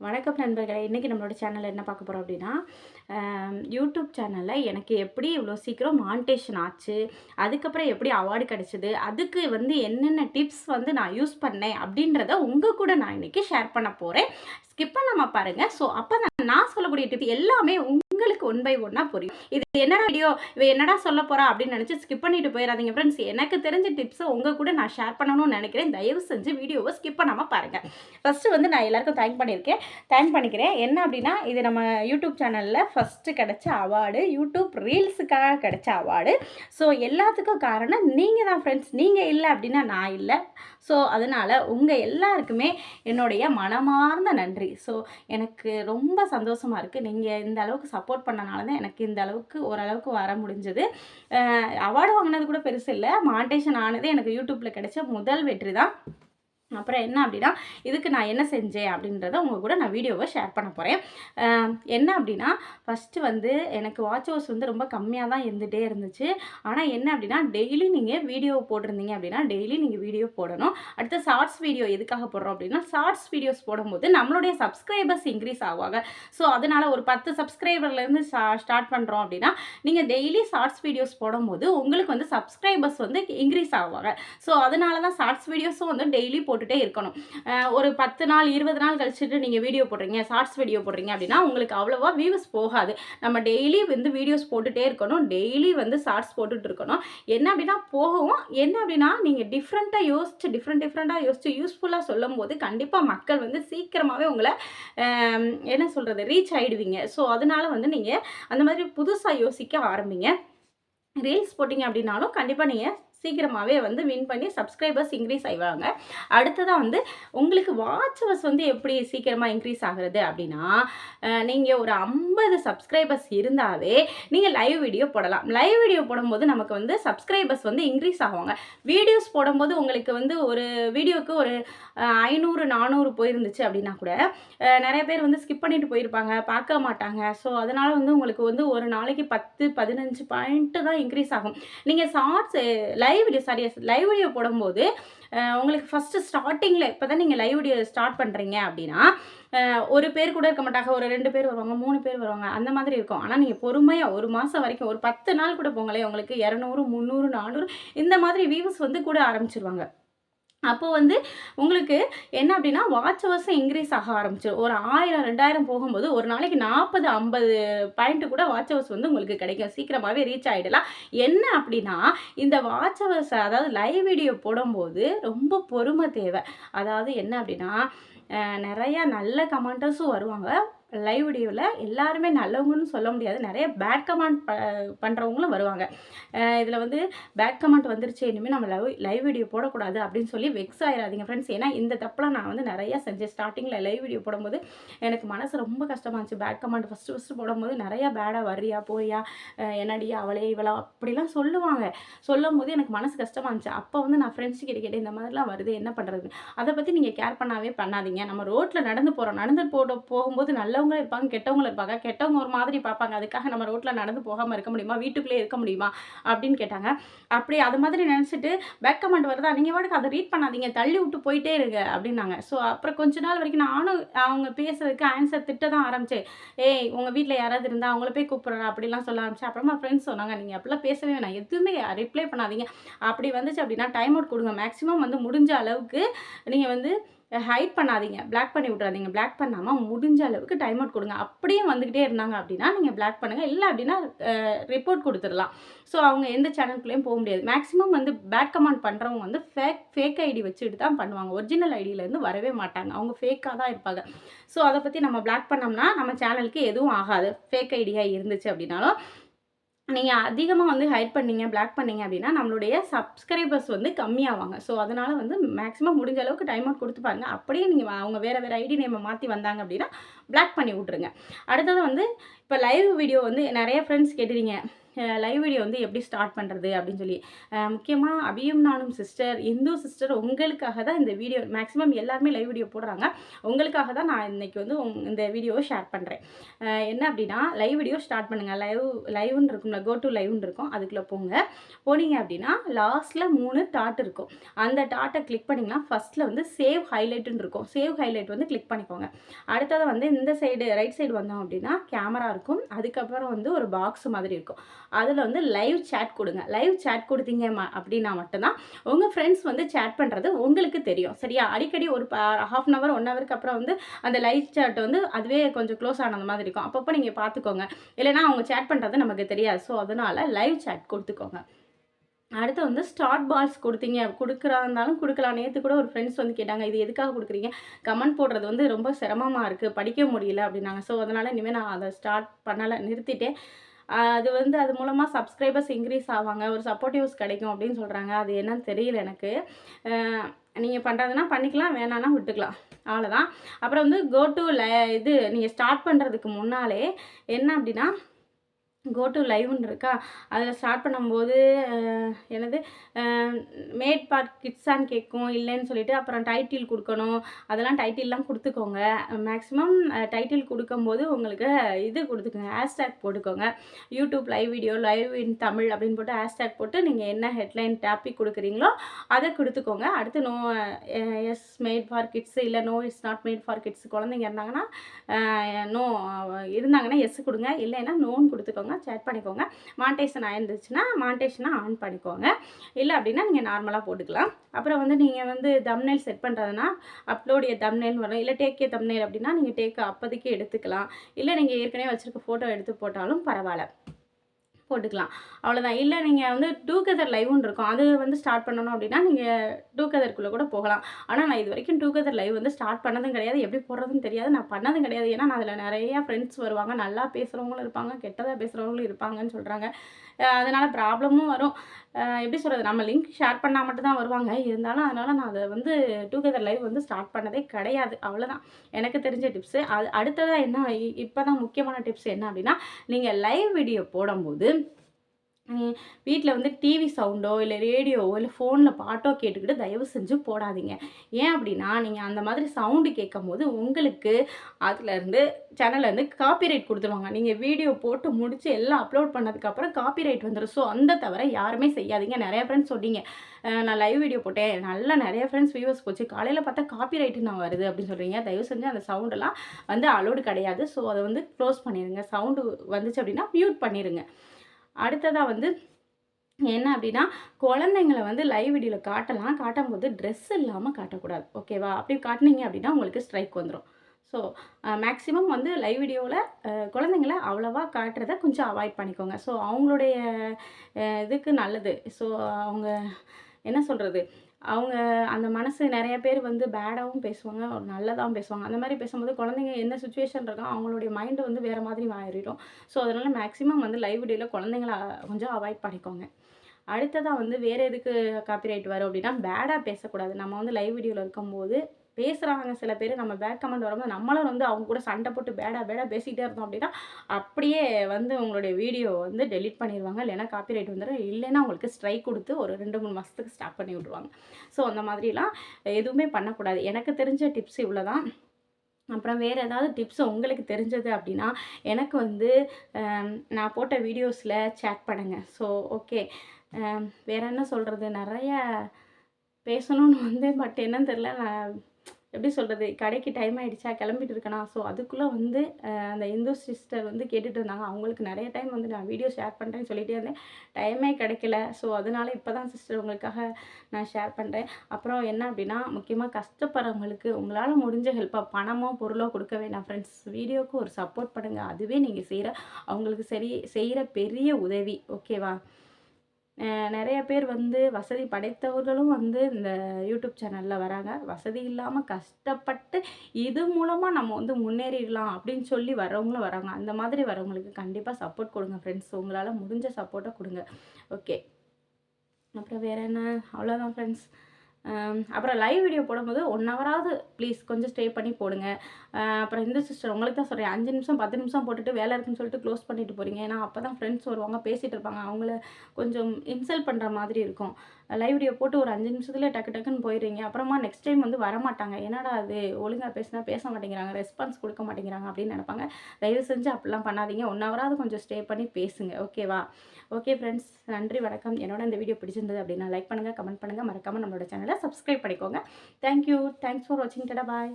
வணக்கம் நண்பர்களே இன்றைக்கி நம்மளோட சேனலில் என்ன பார்க்க போகிறோம் அப்படின்னா யூடியூப் சேனலில் எனக்கு எப்படி இவ்வளோ சீக்கிரம் மானிட்டேஷன் ஆச்சு அதுக்கப்புறம் எப்படி அவார்டு கிடச்சிது அதுக்கு வந்து என்னென்ன டிப்ஸ் வந்து நான் யூஸ் பண்ணேன் அப்படின்றத உங்கள் கூட நான் இன்றைக்கி ஷேர் பண்ண போகிறேன் ஸ்கிப் பண்ணாமல் பாருங்கள் ஸோ அப்போ நான் சொல்லக்கூடிய டிப் எல்லாமே உங்களுக்கு ஒன் பை ஒன்னாக புரியும். இது என்னடா வீடியோ இவ என்னடா சொல்ல போறா அப்படின்னு நினச்சி ஸ்கிப் பண்ணிட்டு போயிடாதீங்க ஃப்ரெண்ட்ஸ் எனக்கு தெரிஞ்ச டிப்ஸை உங்கள் கூட நான் ஷேர் பண்ணணும்னு நினைக்கிறேன். தயவு செஞ்சு வீடியோவை ஸ்கிப் பண்ணாமல் பாருங்கள் ஃபஸ்ட்டு வந்து நான் எல்லாருக்கும் தேங்க் பண்ணியிருக்கேன் தேங்க் பண்ணிக்கிறேன். என்ன அப்படின்னா இது நம்ம யூடியூப் சேனலில் ஃபஸ்ட்டு கிடச்ச அவார்டு யூடியூப் ரீல்ஸுக்காக கிடச்ச அவார்டு ஸோ எல்லாத்துக்கும் காரணம் நீங்கள் தான் ஃப்ரெண்ட்ஸ் நீங்கள் இல்லை அப்படின்னா நான் இல்லை. ஸோ அதனால் உங்கள் எல்லாருக்குமே என்னுடைய மனமார்ந்த நன்றி. ஸோ எனக்கு ரொம்ப சந்தோஷமாக இருக்குது நீங்கள் இந்த அளவுக்கு சப்போர்ட் சப்போர்ட் பண்ணனால தான் எனக்கு இந்த அளவுக்கு ஓரளவுக்கு வர முடிஞ்சது. அவார்டு வாங்கினது கூட பெருசு இல்லை. மாண்டேஷன் ஆனது எனக்கு யூடியூப்பில் கிடைச்ச முதல் வெற்றி தான் அப்புறம் என்ன அப்படின்னா இதுக்கு நான் என்ன செஞ்சேன் அப்படின்றத உங்கள் கூட நான் வீடியோவை ஷேர் பண்ண போகிறேன் என்ன அப்படின்னா ஃபஸ்ட்டு வந்து எனக்கு வாட்ச் ஹவர்ஸ் வந்து ரொம்ப கம்மியாக தான் இருந்துகிட்டே இருந்துச்சு. ஆனால் என்ன அப்படின்னா டெய்லி நீங்கள் வீடியோ போட்டிருந்தீங்க அப்படின்னா டெய்லி நீங்கள் வீடியோ போடணும். அடுத்து ஷார்ட்ஸ் வீடியோ எதுக்காக போடுறோம் அப்படின்னா ஷார்ட்ஸ் வீடியோஸ் போடும்போது நம்மளுடைய சப்ஸ்கிரைபர்ஸ் இன்க்ரீஸ் ஆவாங்க. ஸோ அதனால் ஒரு பத்து சப்ஸ்கிரைபர்லேருந்து ஸ்டார்ட் பண்ணுறோம் அப்படின்னா நீங்கள் டெய்லி ஷார்ட்ஸ் வீடியோஸ் போடும்போது உங்களுக்கு வந்து சப்ஸ்கிரைபர்ஸ் வந்து இன்க்ரீஸ் ஆவாங்க. ஸோ அதனால தான் ஷார்ட்ஸ் வீடியோஸும் வந்து டெய்லி போட்டு போட்டுகிட்டே இருக்கணும். ஒரு பத்து நாள் இருபது நாள் கழிச்சுட்டு நீங்கள் வீடியோ போடுறீங்க ஷார்ட்ஸ் வீடியோ போடுறீங்க அப்படின்னா உங்களுக்கு அவ்வளோவா வியூஸ் போகாது. நம்ம டெய்லி வந்து வீடியோஸ் போட்டுகிட்டே இருக்கணும். டெய்லி வந்து ஷார்ட்ஸ் போட்டுட்டு இருக்கணும். என்ன அப்படின்னா போகவும் என்ன அப்படின்னா நீங்கள் டிஃப்ரெண்ட்டாக யோசிச்சு டிஃப்ரெண்ட் டிஃப்ரெண்ட்டாக யோசிச்சு யூஸ்ஃபுல்லாக சொல்லும் போது கண்டிப்பாக மக்கள் வந்து சீக்கிரமாகவே உங்களை என்ன சொல்கிறது ரீச் ஆகிடுவீங்க ஸோ அதனால வந்து நீங்கள் அந்த மாதிரி புதுசாக யோசிக்க ஆரம்பிங்க. ரீல்ஸ் போட்டிங்க அப்படின்னாலும் கண்டிப்பாக நீங்கள் சீக்கிரமாகவே வந்து வின் பண்ணி சப்ஸ்கிரைபர்ஸ் இன்க்ரீஸ் ஆகிவாங்க அடுத்ததாக வந்து உங்களுக்கு வாட்ச் ஹவர்ஸ் வந்து எப்படி சீக்கிரமாக இன்க்ரீஸ் ஆகுறது அப்படின்னா நீங்கள் ஒரு ஐம்பது சப்ஸ்கிரைபர்ஸ் இருந்தாவே நீங்கள் லைவ் வீடியோ போடலாம். லைவ் வீடியோ போடும்போது நமக்கு வந்து சப்ஸ்கிரைபர்ஸ் வந்து இன்க்ரீஸ் ஆகுவாங்க. வீடியோஸ் போடும்போது உங்களுக்கு வந்து ஒரு வீடியோவுக்கு ஒரு ஐநூறு நானூறு போயிருந்துச்சு அப்படின்னா கூட நிறைய பேர் வந்து ஸ்கிப் பண்ணிட்டு போயிருப்பாங்க பார்க்க மாட்டாங்க. ஸோ அதனால் வந்து உங்களுக்கு வந்து ஒரு நாளைக்கு பத்து பதினஞ்சு பாயிண்ட்டு தான் இன்க்ரீஸ் ஆகும். நீங்கள் shorts live video sorry live video போடும்போது உங்களுக்கு ஃபஸ்ட்டு ஸ்டார்டிங்கில் இப்போ தான் நீங்கள் லைவ் வீடியோ ஸ்டார்ட் பண்ணுறீங்க அப்படின்னா ஒரு பேர் கூட இருக்க மாட்டாங்க. ஒரு ரெண்டு பேர் வருவாங்க மூணு பேர் வருவாங்க. அந்த மாதிரி இருக்கும். ஆனால் நீங்கள் பொறுமையாக ஒரு மாதம் வரைக்கும் ஒரு பத்து நாள் கூட போங்களேன் உங்களுக்கு இரநூறு முந்நூறு நானூறு இந்த மாதிரி வியூஸ் வந்து கூட ஆரம்பிச்சிருவாங்க. அப்போது வந்து உங்களுக்கு என்ன அப்படின்னா வாட்ச் ஹவர்ஸும் இன்க்ரீஸ் ஆக ஆரம்பிச்சிடும் ஒரு ஆயிரம் ரெண்டாயிரம் போகும்போது ஒரு நாளைக்கு நாற்பது ஐம்பது பாயிண்ட்டு கூட வாட்ச் ஹவர்ஸ் வந்து உங்களுக்கு கிடைக்கும். சீக்கிரமாகவே ரீச் ஆகிடலாம் என்ன அப்படின்னா இந்த வாட்ச் ஹவர்ஸ் அதாவது லைவ் வீடியோ போடும்போது ரொம்ப பொறுமை தேவை. அதாவது என்ன அப்படின்னா நிறையா நல்ல கமெண்டர்ஸும் வருவாங்க. லைவ் வீடியோவில் எல்லாருமே நல்லவங்கன்னு சொல்ல முடியாது. நிறைய பேட் கமெண்ட் ப பண்ணுறவங்களும் வருவாங்க. இதில் வந்து பேட் கமெண்ட் வந்துருச்சு இனிமேல் நம்ம லைவ் லைவ் வீடியோ போடக்கூடாது அப்படின்னு சொல்லி வெக்ஸ் ஆயிடாதீங்க ஃப்ரெண்ட்ஸ் ஏன்னா இந்த தப்பெல்லாம் நான் வந்து நிறையா செஞ்சேன். ஸ்டார்டிங்கில் லைவ் வீடியோ போடும்போது எனக்கு மனசு ரொம்ப கஷ்டமாக இருந்துச்சு. பேட் கமெண்ட் ஃபஸ்ட்டு ஃபஸ்ட்டு போடும்போது நிறையா பேடாக வர்றியா போறியா என்னடியா அவளே இவளா அப்படிலாம் சொல்லுவாங்க. சொல்லும் போது எனக்கு மனசு கஷ்டமாக இருந்துச்சு. அப்போ வந்து நான் ஃப்ரெண்ட்ஸ் கிட்ட கேட்டேன் இந்த மாதிரிலாம் வருது என்ன பண்ணுறது அதை பற்றி நீங்கள் கேர் பண்ணாவே பண்ணாதீங்க. நம்ம ரோட்டில் நடந்து போகிறோம் நடந்து போட போகும்போது நல்ல நல்லவங்களும் இருப்பாங்க கெட்டவங்களும் இருப்பாங்க. கெட்டவங்க ஒரு மாதிரி பார்ப்பாங்க. அதுக்காக நம்ம ரோட்டில் நடந்து போகாமல் இருக்க முடியுமா? வீட்டுக்குள்ளே இருக்க முடியுமா? அப்படின்னு கேட்டாங்க. அப்படி அது மாதிரி நினச்சிட்டு பேக் கமெண்ட் வருதா? நீங்கள் வாட்டுக்கு அதை ரீட் பண்ணாதீங்க. தள்ளி விட்டு போயிட்டே இருங்க அப்படின்னாங்க. ஸோ அப்புறம் கொஞ்ச நாள் வரைக்கும் நானும் அவங்க பேசுறதுக்கு ஆன்சர் திட்ட தான் ஆரம்பிச்சேன். ஏய் உங்கள் வீட்டில் யாராவது இருந்தால் அவங்கள போய் கூப்பிட்றா அப்படிலாம் சொல்ல ஆரம்பிச்சேன். அப்புறமா ஃப்ரெண்ட்ஸ் சொன்னாங்க நீங்கள் அப்படிலாம் பேசவே வேணாம். எதுவுமே ரிப்ளை பண்ணாதீங்க. அப்படி வந்துச்சு அப்படின்னா டைம் அவுட் கொடுங்க. மேக்ஸிமம் வந்து முடிஞ்ச அளவுக்கு நீங்கள் வந்து ஹைட் பண்ணாதீங்க. பிளாக் பண்ணி விட்றாதீங்க பிளாக் பண்ணாமல் முடிஞ்ச அளவுக்கு டைம் அவுட் கொடுங்க. அப்படியே வந்துக்கிட்டே இருந்தாங்க அப்படின்னா நீங்கள் பிளாக் பண்ணுங்கள் இல்லை அப்படின்னா ரிப்போர்ட் கொடுத்துடலாம். ஸோ அவங்க எந்த சேனலுக்குள்ளேயும் போக முடியாது. மேக்ஸிமம் வந்து பேட் கமெண்ட் பண்ணுறவங்க வந்து ஃபேக் ஃபேக் ஐடி வச்சுட்டு தான் பண்ணுவாங்க. ஒரிஜினல் ஐடியிலேருந்து வரவே மாட்டாங்க. அவங்க ஃபேக்காக தான் இருப்பாங்க. ஸோ அதை பற்றி நம்ம பிளாக் பண்ணோம்னா நம்ம சேனலுக்கு எதுவும் ஆகாது. ஃபேக் ஐடியா இருந்துச்சு அப்படின்னாலும் நீங்கள் அதிகமாக வந்து ஹைட் பண்ணீங்க பிளாக் பண்ணீங்க அப்படின்னா நம்மளுடைய சப்ஸ்கிரைபர்ஸ் வந்து கம்மியாவாங்க. ஸோ அதனால் வந்து மேக்ஸிமம் முடிஞ்ச அளவுக்கு டைம் அவுட் கொடுத்து பாருங்க. அப்படியே நீங்கள் அவங்க வேறு வேறு ஐடி நேமை மாற்றி வந்தாங்க அப்படின்னா பிளாக் பண்ணி விட்ருங்க அடுத்தது வந்து இப்போ லைவ் வீடியோ வந்து நிறைய ஃப்ரெண்ட்ஸ் கேட்டுறீங்க லைவ் வீடியோ வந்து எப்படி ஸ்டார்ட் பண்ணுறது அப்படின்னு சொல்லி. முக்கியமாக அபியும் நானும் சிஸ்டர் இந்து சிஸ்டர் உங்களுக்காக தான் இந்த வீடியோ மேக்ஸிமம் எல்லாருமே லைவ் வீடியோ போடுறாங்க. உங்களுக்காக தான் நான் இன்னைக்கு வந்து உங் இந்த வீடியோவை ஷேர் பண்ணுறேன் என்ன அப்படின்னா லைவ் வீடியோ ஸ்டார்ட் பண்ணுங்கள் லைவ் லைவ்னு இருக்கும்ல கோ டு லைவ்னு இருக்கும். அதுக்குள்ளே போங்க. போனீங்க அப்படின்னா லாஸ்ட்டில் மூணு டாட் இருக்கும். அந்த டாட்டை கிளிக் பண்ணிங்கன்னா ஃபஸ்ட்டில் வந்து சேவ் ஹைலைட்டுன்னு இருக்கும். சேவ் ஹைலைட் வந்து கிளிக் பண்ணிக்கோங்க. அடுத்தது வந்து இந்த சைடு ரைட் சைடு வந்தோம் அப்படின்னா கேமரா இருக்கும். அதுக்கப்புறம் வந்து ஒரு பாக்ஸ் மாதிரி இருக்கும். அதில் வந்து லைவ் சேட் கொடுங்க. லைவ் சேட் கொடுத்தீங்க ம- அப்படின்னா மட்டும்தான் உங்கள் ஃப்ரெண்ட்ஸ் வந்து சேட் பண்ணுறது உங்களுக்கு தெரியும். சரியா? அடிக்கடி ஒரு ஹாஃப் அன் ஹவர் ஒன் ஹவருக்கு அப்புறம் வந்து அந்த லைவ் சேட் வந்து அதுவே கொஞ்சம் க்ளோஸ் ஆனது மாதிரி இருக்கும். அப்பப்போ நீங்கள் பார்த்துக்கோங்க. இல்லைன்னா அவங்க சேட் பண்ணுறது நமக்கு தெரியாது. ஸோ அதனால் லைவ் சேட் கொடுத்துக்கோங்க. அடுத்து வந்து ஸ்டார்ட் பால்ஸ் கொடுத்தீங்க. கொடுக்குறா இருந்தாலும் கொடுக்கலாம். நேற்று கூட ஒரு ஃப்ரெண்ட்ஸ் வந்து கேட்டாங்க இது எதுக்காக கொடுக்குறீங்க? கமெண்ட் போடுறது வந்து ரொம்ப சிரமமாக இருக்குது படிக்க முடியல. அப்படின்னாங்க. ஸோ அதனால் இனிமேல் நான் அதை ஸ்டார்ட் பண்ணலை நிறுத்திட்டேன். அது வந்து அது மூலமாக சப்ஸ்கிரைபர்ஸ் இன்க்ரீஸ் ஆவாங்க ஒரு சப்போர்ட்டிவ்ஸ் கிடைக்கும் அப்படின்னு சொல்கிறாங்க அது என்னன்னு தெரியல எனக்கு. நீங்கள் பண்ணுறதுனா பண்ணிக்கலாம் வேணான்னா விட்டுக்கலாம். அவ்வளோதான் அப்புறம் வந்து கோ டு ல இது நீங்கள் ஸ்டார்ட் பண்ணுறதுக்கு முன்னாலே என்ன அப்படின்னா கோ டு லைவ்னு இருக்கா? அதில் ஸ்டார்ட் பண்ணும்போது எனது என்னது? மேட் பார்ட் கிட்ஸான்னு கேட்கும் இல்லைன்னு சொல்லிட்டு அப்புறம் டைட்டில் கொடுக்கணும். அதெல்லாம் டைட்டில்லாம் கொடுத்துக்கோங்க. மேக்ஸிமம் டைட்டில் கொடுக்கும்போது உங்களுக்கு இது கொடுத்துக்கோங்க. ஹேஷ்டேக் போட்டுக்கோங்க. YouTube live video live in Tamil அப்படின்னு போட்டு ஹேஷ்டேக் போட்டு நீங்கள் என்ன ஹெட்லைன் டாபிக் கொடுக்குறீங்களோ அதை கொடுத்துக்கோங்க. அடுத்து no yes made for kids இல்லை no it's not made for kids குழந்தைங்க இருந்தாங்கன்னா நோ இருந்தாங்கன்னா எஸ் கொடுங்க. இல்லைன்னா நோன்னு கொடுத்துக்கோங்க. சேட் பண்ணிக்கோங்க. மாண்டேஷன் ஆயிருந்துச்சுன்னா மாண்டேஷனை ஆன் பண்ணிக்கோங்க. இல்லை அப்படின்னா நீங்கள் நார்மலாக போட்டுக்கலாம். அப்புறம் வந்து நீங்கள் வந்து தம்னேல் செட் பண்ணுறதுனா அப்லோடைய தம்னேல் வரும். இல்லை டேக்கே தம்னேல் அப்படின்னா நீங்கள் டேக் அப்போதைக்கு எடுத்துக்கலாம். இல்லை நீங்கள் ஏற்கனவே வச்சுருக்க ஃபோட்டோ எடுத்து போட்டாலும் பரவாயில்ல. போட்டுக்கலாம். அவ்வளோதான் இல்லை நீங்கள் வந்து டூ கதர் லைவ்னு இருக்கும். அது வந்து ஸ்டார்ட் பண்ணணும் அப்படின்னா நீங்கள் டூ கதருக்குள்ளே கூட போகலாம். ஆனால் நான் இது வரைக்கும் டூ கெதர் லைவ் வந்து ஸ்டார்ட் பண்ணதும் கிடையாது. எப்படி போடுறதுன்னு தெரியாது. நான் பண்ணதும் கிடையாது. ஏன்னா நான் அதில் நிறையா ஃப்ரெண்ட்ஸ் வருவாங்க. நல்லா பேசுகிறவங்களும் இருப்பாங்க. கெட்டதாக பேசுகிறவங்களும் இருப்பாங்கன்னு சொல்கிறாங்க அதனால் ப்ராப்ளமும் வரும். எப்படி சொல்கிறது நம்ம லிங்க் ஷேர் பண்ணால் மட்டும்தான் வருவாங்க. இருந்தாலும் அதனால் நான் அதை வந்து டூ லைவ் வந்து ஸ்டார்ட் பண்ணதே கிடையாது. அவ்வளோதான் எனக்கு தெரிஞ்ச டிப்ஸு அது அடுத்ததாக என்ன? இப்போ தான் முக்கியமான டிப்ஸ் என்ன அப்படின்னா நீங்கள் லைவ் வீடியோ போடும்போது வீட்டில் வந்து டிவி சவுண்டோ இல்லை ரேடியோவோ இல்லை ஃபோனில் பாட்டோ கேட்டுக்கிட்டு தயவு செஞ்சு போடாதீங்க. ஏன் அப்படின்னா நீங்கள் அந்த மாதிரி சவுண்டு கேட்கும் போது உங்களுக்கு அதுலேருந்து சேனல்லேருந்து காப்பிரைட் கொடுத்துருவாங்க. நீங்கள் வீடியோ போட்டு முடித்து எல்லாம் அப்லோட் பண்ணதுக்கப்புறம் காப்பிரைட் வந்துடும் ஸோ அந்த தவிர யாருமே செய்யாதீங்க. நிறைய ஃப்ரெண்ட்ஸ் சொன்னீங்க. நான் லைவ் வீடியோ போட்டேன். நல்லா நிறைய ஃப்ரெண்ட்ஸ் வியூவர்ஸ் போச்சு. காலையில் பார்த்தா காப்பிரைட்டு நான் வருது அப்படின்னு சொல்கிறீங்க தயவு செஞ்சு அந்த சவுண்டெல்லாம் வந்து அலோடு கிடையாது. ஸோ அதை வந்து க்ளோஸ் பண்ணிடுங்க சவுண்டு வந்துச்சு அப்படின்னா மியூட் பண்ணிடுங்க அடுத்ததாக வந்து என்ன அப்படின்னா குழந்தைங்களை வந்து லைவ் வீடியோவில் காட்டலாம். காட்டும்போது ட்ரெஸ் இல்லாமல் காட்டக்கூடாது. ஓகேவா அப்படி காட்டினீங்க அப்படின்னா உங்களுக்கு ஸ்ட்ரைக் வந்துடும் ஸோ மேக்ஸிமம் வந்து லைவ் வீடியோவில் குழந்தைங்கள அவ்வளோவா காட்டுறத கொஞ்சம் அவாய்ட் பண்ணிக்கோங்க. ஸோ அவங்களுடைய இதுக்கு நல்லது. ஸோ அவங்க என்ன சொல்கிறது அவங்க அந்த மனசு நிறைய பேர் வந்து பேடாகவும் பேசுவாங்க ஒரு நல்லதாகவும் பேசுவாங்க. அந்த மாதிரி பேசும்போது குழந்தைங்க என்ன சுச்சுவேஷன் இருக்கோ அவங்களுடைய மைண்டு வந்து வேறு மாதிரி மாறிடும். ஸோ அதனால் மேக்ஸிமம் வந்து லைவ் வீடியோவில் குழந்தைங்கள கொஞ்சம் அவாய்ட் பண்ணிக்கோங்க. அடுத்ததாக வந்து வேறு எதுக்கு காப்பிரைட் வரும் அப்படின்னா பேடாக பேசக்கூடாது. நம்ம வந்து லைவ் வீடியோவில் இருக்கும்போது பேசுகிறாங்க சில பேர் நம்ம பேட் கமெண்ட் வரும்போது நம்மளும் வந்து அவங்க கூட சண்டை போட்டு பேடா பேடா பேசிக்கிட்டே இருந்தோம் அப்படின்னா அப்படியே வந்து உங்களுடைய வீடியோ வந்து டெலிட் பண்ணிடுவாங்க. இல்லைன்னா காப்பிரைட் வந்துடும் இல்லைன்னா உங்களுக்கு ஸ்ட்ரைக் கொடுத்து ஒரு ரெண்டு மூணு மாதத்துக்கு ஸ்டாப் பண்ணி விட்ருவாங்க ஸோ அந்த மாதிரிலாம் எதுவுமே பண்ணக்கூடாது. எனக்கு தெரிஞ்ச டிப்ஸ் இவ்வளோ தான் அப்புறம் வேறு ஏதாவது டிப்ஸ் உங்களுக்கு தெரிஞ்சது அப்படின்னா எனக்கு வந்து நான் போட்ட வீடியோஸில் சேட் பண்ணுங்கள் ஸோ ஓகே வேறு என்ன சொல்கிறது நிறைய பேசணும்னு வந்து பட் என்னன்னு தெரில நான் எப்படி சொல்கிறது கடைக்கு டைம் ஆகிடுச்சா கிளம்பிட்டு இருக்கேனா? ஸோ அதுக்குள்ளே வந்து அந்த இந்து சிஸ்டர் வந்து கேட்டுட்டு இருந்தாங்க. அவங்களுக்கு நிறைய டைம் வந்து நான் வீடியோ ஷேர் பண்ணுறேன்னு சொல்லிகிட்டே இருந்தேன். டைமே கிடைக்கல. ஸோ அதனால இப்போ தான் சிஸ்டர் உங்களுக்காக நான் ஷேர் பண்ணுறேன் அப்புறம் என்ன அப்படின்னா முக்கியமாக கஷ்டப்படுறவங்களுக்கு உங்களால் முடிஞ்ச ஹெல்ப்பாக பணமோ பொருளோ கொடுக்க வேண்டாம் ஃப்ரெண்ட்ஸ் வீடியோவுக்கு ஒரு சப்போர்ட் பண்ணுங்கள் அதுவே நீங்கள் செய்கிற அவங்களுக்கு சரி செய்கிற பெரிய உதவி. ஓகேவா நிறைய பேர் வந்து வசதி படைத்தவர்களும் வந்து இந்த யூடியூப் சேனலில் வராங்க. வசதி இல்லாமல் கஷ்டப்பட்டு இது மூலமாக நம்ம வந்து முன்னேறிடலாம் அப்படின்னு சொல்லி வரவங்களும் வராங்க. அந்த மாதிரி வரவங்களுக்கு கண்டிப்பாக சப்போர்ட் கொடுங்க ஃப்ரெண்ட்ஸ் உங்களால் முடிஞ்ச சப்போர்ட்டை கொடுங்க. ஓகே அப்புறம் வேறு என்ன? அவ்வளோதான் ஃப்ரெண்ட்ஸ் அப்புறம் லைவ் வீடியோ போடும்போது ஒன் ஹவராவது ப்ளீஸ் கொஞ்சம் ஸ்டே பண்ணி போடுங்க. அப்புறம் இந்த சிஸ்டர் உங்களுக்கு தான் சொல்கிறேன் அஞ்சு நிமிஷம் பத்து நிமிஷம் போட்டுட்டு வேலை இருக்குன்னு சொல்லிட்டு க்ளோஸ் பண்ணிட்டு போகிறீங்க ஏன்னா அப்போ தான் ஃப்ரெண்ட்ஸ் வருவாங்க பேசிகிட்டு இருப்பாங்க. அவங்கள கொஞ்சம் இன்சல்ட் பண்ணுற மாதிரி இருக்கும். லைவ் வீடியோ போட்டு ஒரு அஞ்சு நிமிஷத்துல டக்கு டக்குன்னு போயிடுறீங்க. அப்புறமா நெக்ஸ்ட் டைம் வந்து வரமாட்டாங்க. என்னடா அது? ஒழுங்காக பேசினா பேச மாட்டேங்கிறாங்க. ரெஸ்பான்ஸ் கொடுக்க மாட்டேங்கிறாங்க அப்படின்னு நினைப்பாங்க. தயவு செஞ்சு அப்படிலாம் பண்ணாதீங்க. ஒன் ஹவராவது கொஞ்சம் ஸ்டே பண்ணி பேசுங்க. ஓகேவா ஓகே ஃப்ரெண்ட்ஸ் நன்றி வணக்கம். என்னோட இந்த வீடியோ பிடிச்சிருந்தது அப்படின்னா லைக் பண்ணுங்கள் கமெண்ட் பண்ணுங்கள் மறக்காமல் நம்மளோட சேனலை சப்ஸ்கிரைப் பண்ணிக்கோங்க. தேங்க்யூ தேங்க்ஸ் ஃபார் வாட்சிங் டடா பாய்